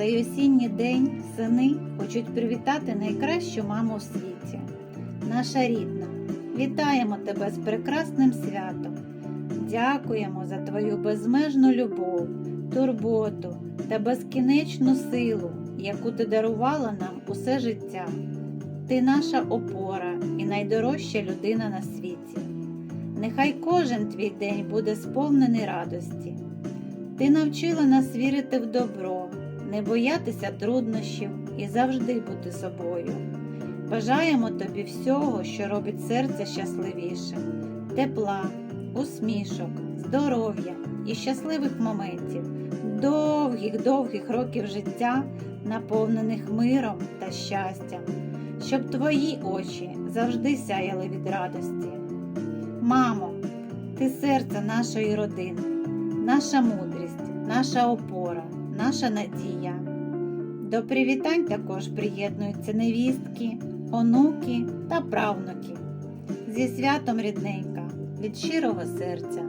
цей осінній день сини хочуть привітати найкращу маму у світі. Наша рідна, вітаємо тебе з прекрасним святом. Дякуємо за твою безмежну любов, турботу та безкінечну силу, яку ти дарувала нам усе життя. Ти наша опора і найдорожча людина на світі. Нехай кожен твій день буде сповнений радості. Ти навчила нас вірити в добро, не боятися труднощів і завжди бути собою. Бажаємо тобі всього, що робить серце щасливішим, тепла, усмішок, здоров'я і щасливих моментів, довгих-довгих років життя, наповнених миром та щастям, щоб твої очі завжди сяяли від радості. Мамо, ти серце нашої родини, наша мудрість, наша опора, наша надія. До привітань також приєднуються невістки, онуки та правнуки. Зі святом рідненька від щирого серця.